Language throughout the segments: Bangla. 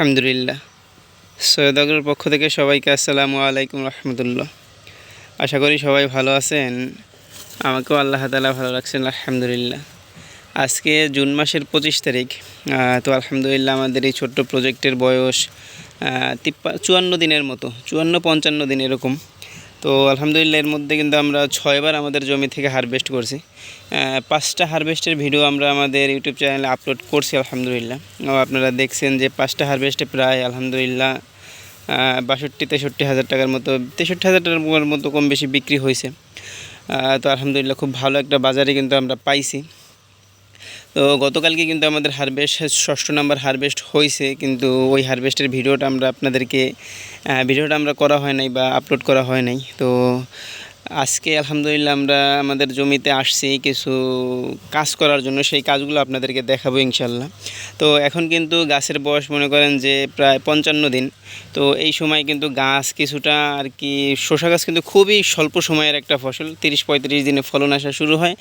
আলহামদুলিল্লাহ। সৈয়দগরের পক্ষ থেকে সবাইকে আসসালামু আলাইকুম রহমতুল্লাহ। আশা করি সবাই ভালো আছেন। আমাকেও আল্লাহ তালা ভালো রাখছেন, আলহামদুলিল্লাহ। আজকে জুন মাসের পঁচিশ তারিখ তো আলহামদুলিল্লাহ আমাদের এই ছোট্ট প্রজেক্টের বয়স তিপ্পা, চুয়ান্ন দিনের মতো, চুয়ান্ন পঞ্চান্ন দিন এরকম। তো আলহামদুলিল্লাহ এর মধ্যে কিন্তু আমরা ছয়বার আমাদের জমি থেকে হারভেস্ট করছি। পাঁচটা হারভেস্টের ভিডিও আমরা আমাদের ইউটিউব চ্যানেলে আপলোড করছি আলহামদুলিল্লাহ। আপনারা দেখছেন যে পাঁচটা হারভেস্টে প্রায় আলহামদুলিল্লাহ বাষট্টি, তেষট্টি হাজার টাকার মতো, তেষট্টি হাজার টাকার মতো কম বেশি বিক্রি হয়েছে। তো আলহামদুলিল্লাহ খুব ভালো একটা বাজারে কিন্তু আমরা পাইছি। তো গতকালকে কিন্তু আমাদের হারভেস্ট ষষ্ঠ নাম্বার হারভেস্ট হয়েছে কিন্তু ওই হারভেস্টের ভিডিওটা আমরা আপনাদেরকে ভিডিওটা আমরা করা হয় নাই বা আপলোড করা হয় নাই। তো আজকে আলহামদুলিল্লাহ আমরা আমাদের জমিতে আসছি কিছু কাজ করার জন্য, সেই কাজগুলো আপনাদেরকে দেখাবো ইনশাল্লাহ। তো এখন কিন্তু গাছের বয়স মনে করেন যে প্রায় পঞ্চান্ন দিন। তো এই সময় কিন্তু গাছ কিছুটা আর কি, শসা গাছ কিন্তু খুবই স্বল্প সময়ের একটা ফসল। তিরিশ পঁয়ত্রিশ দিনে ফলন আসা শুরু হয়,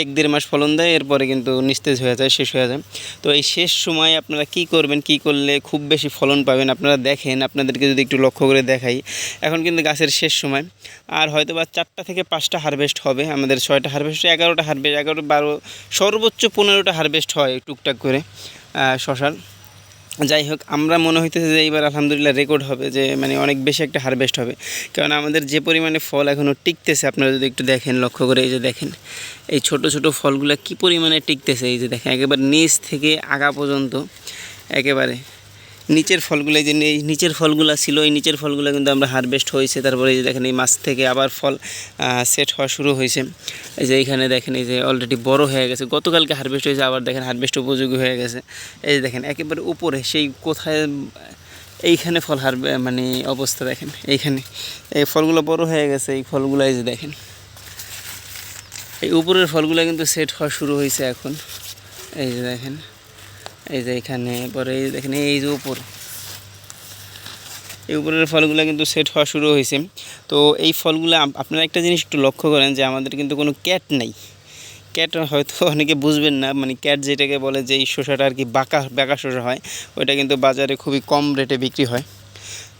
এক দেড় মাস ফলন দেয়, এরপরে কিন্তু নিস্তেজ হয়ে যায়, শেষ হয়ে যায়। তো এই শেষ সময় আপনারা কি করবেন, কি করলে খুব বেশি ফলন পাবেন আপনারা দেখেন, আপনাদেরকে যদি একটু লক্ষ্য করে দেখাই। এখন কিন্তু গাছের শেষ সময়। আর হয়তো বা চারটা থেকে পাঁচটা হারভেস্ট হবে। আমাদের ছয়টা হারভেস্ট এগারোটা হারভেস্ট এগারো, বারো, সর্বোচ্চ পনেরোটা হারভেস্ট হয় টুকটাক করে শশার। যাই হোক, আমরা মনে হইতেছে যে এইবার আলহামদুলিল্লাহ রেকর্ড হবে যে মানে অনেক বেশি একটা হারভেস্ট হবে। কারণ আমাদের যে পরিমাণে ফল এখনও টিকতেছে, আপনারা যদি একটু দেখেন, লক্ষ্য করে এই যে দেখেন, এই ছোট ছোট ফলগুলো কি পরিমাণে টিকতেছে? এই যে দেখেন, একেবারে নিচ থেকে আগা পর্যন্ত, একেবারে নিচের ফলগুলো যে এই নিচের ফলগুলো ছিল, এই নিচের ফলগুলো কিন্তু আমরা হারভেস্ট হয়েছে। তারপরে এই যে দেখেন এই মাছ থেকে আবার ফল সেট হওয়া শুরু হয়েছে। এই যে এইখানে দেখেন এই যে অলরেডি বড় হয়ে গেছে। গতকালকে হারভেস্ট হয়েছে, আবার দেখেন হারভেস্ট উপযোগী হয়ে গেছে। এই যে দেখেন, একেবারে উপরে, সেই কোথায়, এইখানে ফল হার মানে অবস্থা দেখেন, এইখানে। এই ফলগুলো বড় হয়ে গেছে, এই ফলগুলো এই যে দেখেন। এই উপরের ফলগুলো কিন্তু সেট হওয়া শুরু হয়েছে এখন। এই যে দেখেন। এই যে এখানে, পরে দেখেন, এই যে উপর। এই উপরের ফলগুলো কিন্তু সেট হওয়া শুরু হয়েছে। তো এই ফলগুলো আপনারা একটা জিনিস একটু লক্ষ্য করেন যে আমাদের কিন্তু কোনো ক্যাট নেই। ক্যাট হয়তো অনেকে বুঝবেন না মানে ক্যাট যেটাকে বলে যে এই শসাটা আর কি বাঁকা বাঁকা শসা হয়, ওইটা কিন্তু বাজারে খুবই কম রেটে বিক্রি হয়।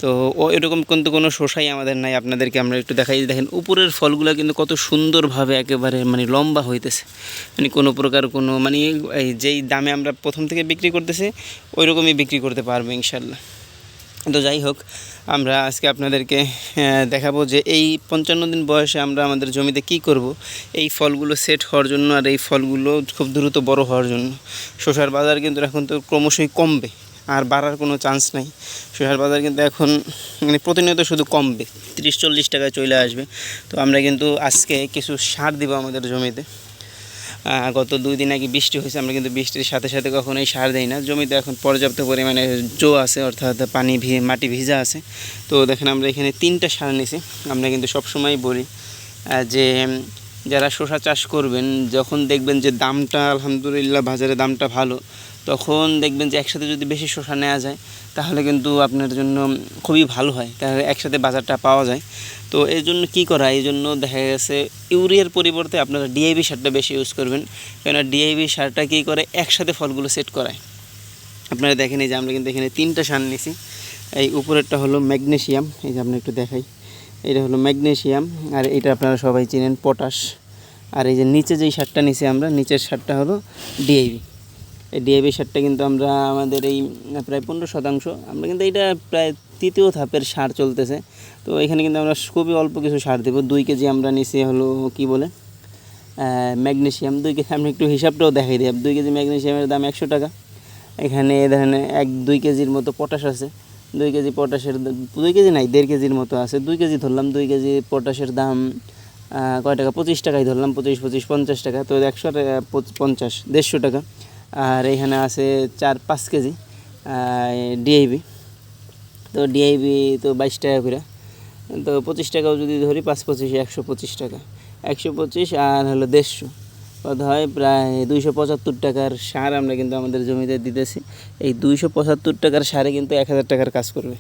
তো ও এরকম কিন্তু কোনো শসাই আমাদের নাই। আপনাদেরকে আমরা একটু দেখাই। দেখেন, উপরের ফলগুলো কিন্তু কত সুন্দরভাবে একেবারে মানে লম্বা হইতেছে। মানে কোনো প্রকার কোনো মানে এই যেই দামে আমরা প্রথম থেকে বিক্রি করতেছি ওই রকমই বিক্রি করতে পারব ইনশাল্লাহ। তো যাই হোক, আমরা আজকে আপনাদেরকে দেখাবো যে এই পঞ্চান্ন দিন বয়সে আমরা আমাদের জমিতে কি করব। এই ফলগুলো সেট হওয়ার জন্য আর এই ফলগুলো খুব দ্রুত বড় হওয়ার জন্য। শসার বাজার কিন্তু এখন তো ক্রমশই কমবে। আর বাড়ার কোনো চান্স নাই। শসার বাজার কিন্তু এখন মানে প্রতিনিয়ত শুধু কমবে। তিরিশ চল্লিশ টাকায় চলে আসবে। তো আমরা কিন্তু আজকে কিছু সার দিব আমাদের জমিতে। গত দুই দিন আগে বৃষ্টি হয়েছে, আমরা কিন্তু বৃষ্টির সাথে সাথে কখনোই সার দেই না। জমিতে এখন পর্যাপ্ত পরিমাণে জো আছে, অর্থাৎ পানি ভি, মাটি ভিজা আছে। তো দেখেন আমরা এখানে তিনটা সার নিছি। আমরা কিন্তু সবসময় বলি যে যারা শসা চাষ করবেন, যখন দেখবেন যে দামটা আলহামদুলিল্লাহ বাজারে দামটা ভালো, তখন দেখবেন যে একসাথে যদি বেশি শসা নেওয়া যায়, তাহলে কিন্তু আপনার জন্য খুবই ভালো হয়। তাহলে একসাথে বাজারটা পাওয়া যায়। তো এই জন্য কী করা? এই জন্য দেখা গেছে ইউরিয়ার পরিবর্তে আপনারা ডিআইবি সারটা বেশি ইউজ করবেন। কেননা ডিআইবি সারটা কী করে? একসাথে ফলগুলো সেট করায়। আপনারা দেখেন এই যে আমরা কিন্তু এখানে তিনটা সার নিছি এই উপরেরটা হলো ম্যাগনেশিয়াম এই যে আপনার একটু দেখাই। এটা হলো ম্যাগনেশিয়াম আর এটা আপনারা সবাই চেনেন পটাশ। আর এই যে নিচে যেই সারটা নিছি আমরা, নিচের সারটা হলো ডিআইবি এই ডিএবি সারটা কিন্তু আমরা আমাদের এই প্রায় পনেরো শতাংশ। আমরা কিন্তু এটা প্রায় তৃতীয় ধাপের সার চলতেছে। তো এখানে কিন্তু আমরা খুবই অল্প কিছু সার দেবো। দুই কেজি আমরা নিচে হলো কি বলে? ম্যাগনেশিয়াম। দুই কেজি, আমি একটু হিসাবটাও দেখাই দিই। দুই কেজি ম্যাগনেশিয়ামের দাম একশো টাকা। এখানে দেখেন এক, দুই কেজির মতো পটাশ আছে। দুই কেজি পটাশের দুই কেজি নাই, দেড় কেজির মতো আছে। দুই কেজি ধরলাম, দুই কেজি পটাশের দাম কয় টাকা? পঁচিশ টাকাই ধরলাম, পঁচিশ পঁচিশ, পঞ্চাশ টাকা। তো একশো টাকা পঞ্চাশ, দেড়শো টাকা। আর এখানে আছে চার, পাঁচ কেজি ডিআইবি তো ডিআইবি তো বাইশ টাকা করে। তো পঁচিশ টাকাও যদি ধরি, পাঁচ, পঁচিশ, একশো পঁচিশ টাকা। একশো পঁচিশ আর হলো দেড়শো। কত হয় প্রায় দুইশো পঁচাত্তর টাকার সার আমরা কিন্তু আমাদের জমিতে দিতেছি। এই দুইশো পঁচাত্তর টাকার সারে কিন্তু এক হাজার টাকার কাজ করবে।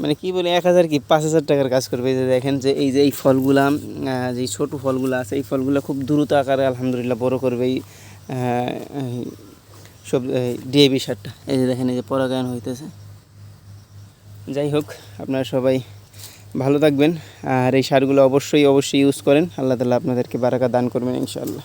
মানে কি বলে, এক হাজার কি, পাঁচ হাজার টাকার কাজ করবে যে দেখেন যে এই যে এই ফলগুলা যে ছোটো ফলগুলো আছে, এই ফলগুলো খুব দ্রুত আকারে আলহামদুলিল্লাহ বড় করবে এই সব ডিএবি সারটা। এই যে দেখেন, এই যে পরাগায়ন হইতেছে। যাই হোক, আপনারা সবাই ভালো থাকবেন, আর এই সারগুলো অবশ্যই অবশ্যই ইউজ করেন। আল্লাহ তালা আপনাদেরকে বারাকা দান করবেন ইনশাআল্লাহ।